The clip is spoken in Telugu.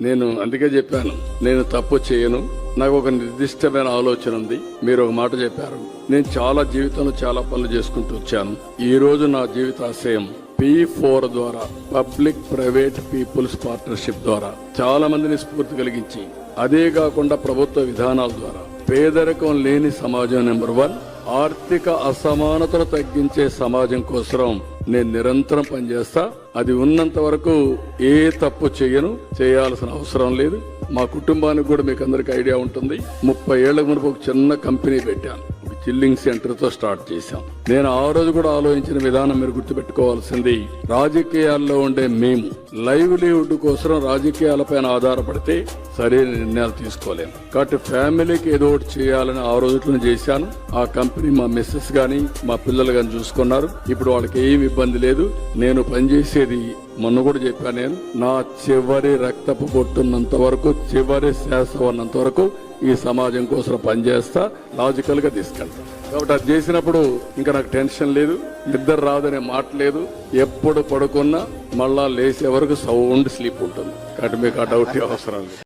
నేను అందుకే చెప్పాను నేను తప్పు చేయను. నాకు ఒక నిర్దిష్టమైన ఆలోచన ఉంది. మీరు ఒక మాట చెప్పారు. నేను చాలా జీవితంలో చాలా పనులు చేసుకుంటూ వచ్చాను. ఈ రోజు నా జీవితాశయం పి ఫోర్ ద్వారా పబ్లిక్ ప్రైవేట్ పీపుల్స్ పార్ట్నర్షిప్ ద్వారా చాలా మందిని స్ఫూర్తి కలిగించి అదే కాకుండా ప్రభుత్వ విధానాల ద్వారా. పేదరికం లేని సమాజం నెంబర్ వన్ ఆర్థిక అసమానతలు తగ్గించే సమాజం కోసం నేను నిరంతరం పనిచేస్తా. అది ఉన్నంత వరకు ఏ తప్పు చేయను చేయాల్సిన అవసరం లేదు. మా కుటుంబానికి కూడా మీకు అందరికి ఐడియా ఉంటుంది. ముప్పై ఏళ్ళ మునుపు ఒక చిన్న కంపెనీ పెట్టాను. ఒక చిల్లింగ్ సెంటర్తో స్టార్ట్ చేశాం. నేను ఆ రోజు కూడా ఆలోచించిన విధానం మీరు గుర్తుపెట్టుకోవాల్సింది రాజకీయాల్లో ఉండే మేము. లైవ్లీహుడ్ కోసం రాజకీయాలపైన ఆధారపడితే సరైన నిర్ణయాలు తీసుకోలేము. కాబట్టి ఫ్యామిలీకి ఏదో ఒకటి చేయాలని ఆ రోజులను చేశాను. ఆ కంపెనీ మా మిస్సెస్ గాని మా పిల్లలు గాని చూసుకున్నారు. ఇప్పుడు వాళ్ళకి ఏమి ఇబ్బంది లేదు. నేను పనిచేసేది మొన్న కూడా చెప్పాను నేను. నా చివరి రక్తపు కొట్టున్నంత వరకు చివరి శ్వాస ఉన్నంత వరకు ఈ సమాజం కోసం పనిచేస్తా. లాజికల్గా తీసుకెళ్తా. కాబట్టి అది చేసినప్పుడు ఇంకా నాకు టెన్షన్ లేదు నిద్ర రాదనే మాట లేదు. ఎప్పుడు పడుకున్నా మళ్ళా లేచే వరకు సౌండ్ స్లీప్ ఉంటుంది. కాబట్టి మీకు ఆ డౌట్ అవసరం లేదు.